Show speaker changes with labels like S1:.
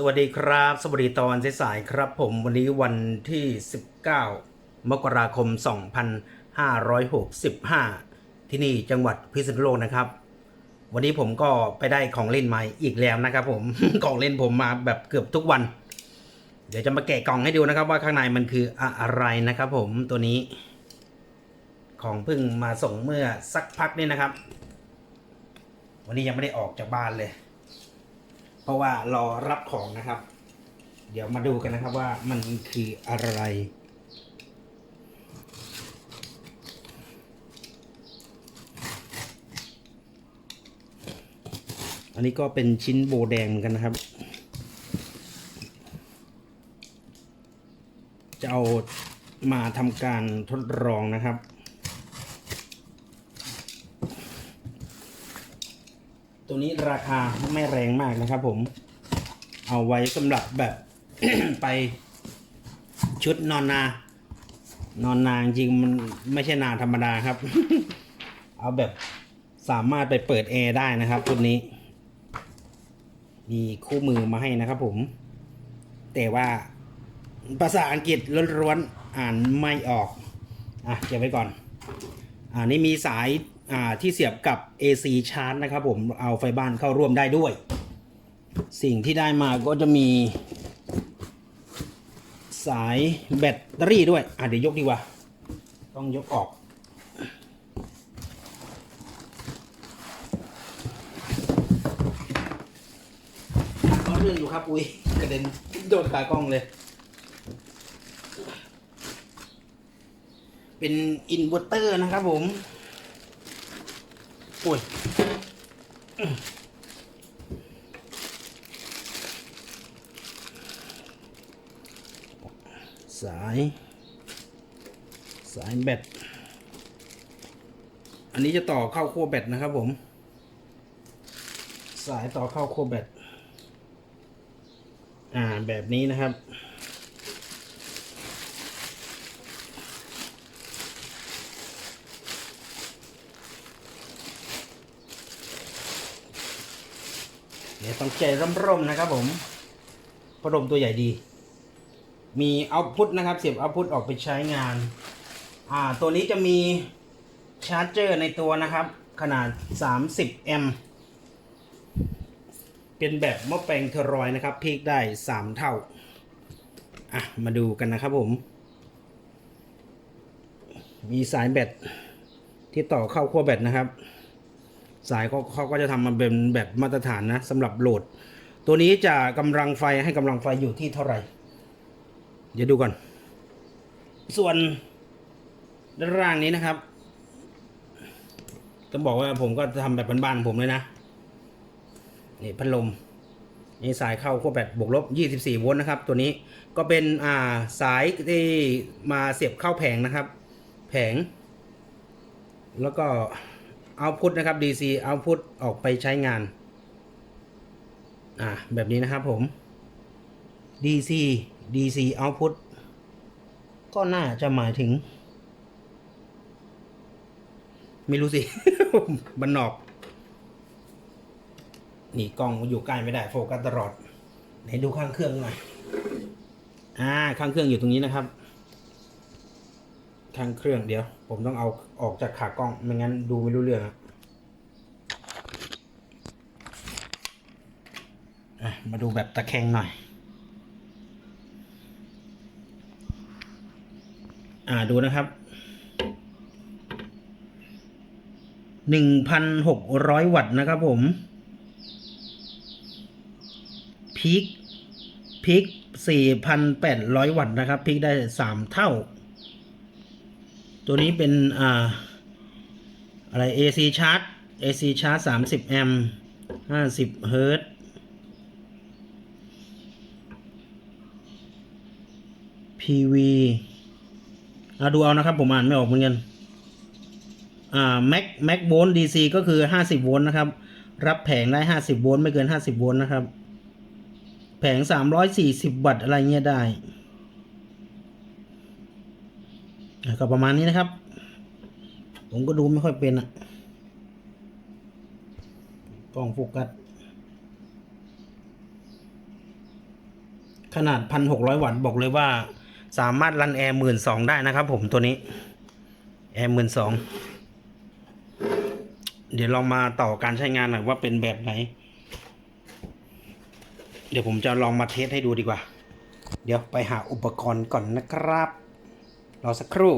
S1: สวัสดีครับ สวัสดีตอนสายๆครับผมวันนี้วันที่ 19 มกราคม 2565 ที่นี่จังหวัดพิษณุโลกนะครับ วันนี้ผมก็ไปได้ของเล่นใหม่อีกแล้วนะครับผม ของเล่นผมมาแบบเกือบทุกวัน เดี๋ยวจะมาแกะกล่องให้ดูนะครับ ว่าข้างในมันคืออะไรนะครับผมตัวนี้ ของเพิ่งมาส่งเมื่อสักพักนี่นะครับ วันนี้ยังไม่ได้ออกจากบ้านเลย ราะว่ารอรับของนะครับ เดี๋ยวมาดูกันนะครับว่ามันคืออะไร อันนี้ก็เป็นชิ้นโบแดงเหมือนกันนะครับ จะเอามาทำการทดลองนะครับ ตัวนี้ราคาไม่แรงมากนะครับผม เอาไว้สำหรับแบบ ไปชุดนอนนา นอนนาจริงมันไม่ใช่นาธรรมดาครับ เอาแบบสามารถไปเปิดแอร์ได้นะครับชุดนี้ มีคู่มือมาให้นะครับผม แต่ว่าภาษาอังกฤษล้วนๆอ่านไม่ออก อะเก็บไว้ก่อน อ่านี่มีสาย ที่เสียบกับ AC charge นะครับผมเอาไฟบ้านเข้าร่วมได้ด้วย สิ่งที่ได้มาก็จะมี สายแบตเตอรี่ด้วย อะเดี๋ยวยกดีกว่า ต้องยกออกก็เรื่องอยู่ครับ อุ้ยกระเด็นโดนตากล้องเลย เป็นอินเวอร์เตอร์นะครับผม โอ้ยสาย สายแบต อันนี้จะต่อเข้าขั้วแบตนะครับผม สายต่อเข้าขั้วแบต อ่าแบบนี้นะครับ เดี๋ยวต้องใจร่มๆนะครับผมพัดลมตัวใหญ่ดี มีเอาพุทนะครับ เสียบเอาพุทออกไปใช้งาน อ่า ตัวนี้จะมีชาร์จเจอร์ในตัวนะครับ ขนาด 30 แอมป์ เป็นแบบหม้อแปลงเทอรอยด์นะครับ พีกได้ 3 เท่า อะ มาดูกันนะครับผม มีสายแบตที่ต่อเข้าขั้วแบตนะครับ สายเขาเขาก็จะทำมาเป็นแบบมาตรฐานนะสำหรับโหลด ตัวนี้จะกำลังไฟให้กำลังไฟอยู่ที่เท่าไหร่ เดี๋ยวดูก่อน ส่วนด้านล่างนี้นะครับต้องบอกว่าผมก็ทำแบบบ้านๆผมเลยนะนี่พัดลมนี่สายเข้าขั้วแบตบวกลบ 24 โวลต์นะครับ ตัวนี้ก็เป็นอ่าสายที่มาเสียบเข้าแผงนะครับ แผง แล้วก็ เอาพุทนะครับ DC เอาพุทออกไปใช้งาน อ่าแบบนี้นะครับผม DC DC output ก็น่าจะหมายถึง ไม่รู้สิ บันนอกนี่กล้องอยู่ใกล้ไม่ได้โฟกัสตลอดไหนดูข้างเครื่องหน่อย อ่า ข้างเครื่องอยู่ตรงนี้นะครับ ข้างเครื่องเดียว ผมต้องเอาออกจากขากล้อง ไม่งั้นดูไม่รู้เรื่องอะอะมาดูแบบตะแคงหน่อย อ่าดูนะครับหนึ่งพันหกร้อยวัตต์นะครับผมพีคพีคสี่พันแปดร้อยวัตต์นะครับพีคได้สามเท่า ตัวนี้เป็นอ่าอะไร AC charge AC charge สามสิบแอมป์ห้าสิบเฮิร์ตซ์ PV อ่าดูเอานะครับ ผมอ่านไม่ออกเหมือนกัน อ่า Mac Mac โวลต์ DC ก็คือ 50 โวลต์นะครับ รับแผงได้ 50 โวลต์ไม่เกิน 50 โวลต์นะครับ แผง 340 วัตต์อะไรเงี้ยได้อะ ก็ประมาณนี้นะครับ ผมก็ดูไม่ค่อยเป็นอะกล้องโฟกัส ขนาดพันหกร้อยวัตต์บอกเลยว่า สามารถรันแอร์หมื่นสองได้นะครับผมตัวนี้ แอร์หมื่นสองเดี๋ยวเรามาต่อการใช้งานหน่อยว่าเป็นแบบไหน เดี๋ยวผมจะลองมาเทสให้ดูดีกว่า เดี๋ยวไปหาอุปกรณ์ก่อนนะครับ รอสักครู่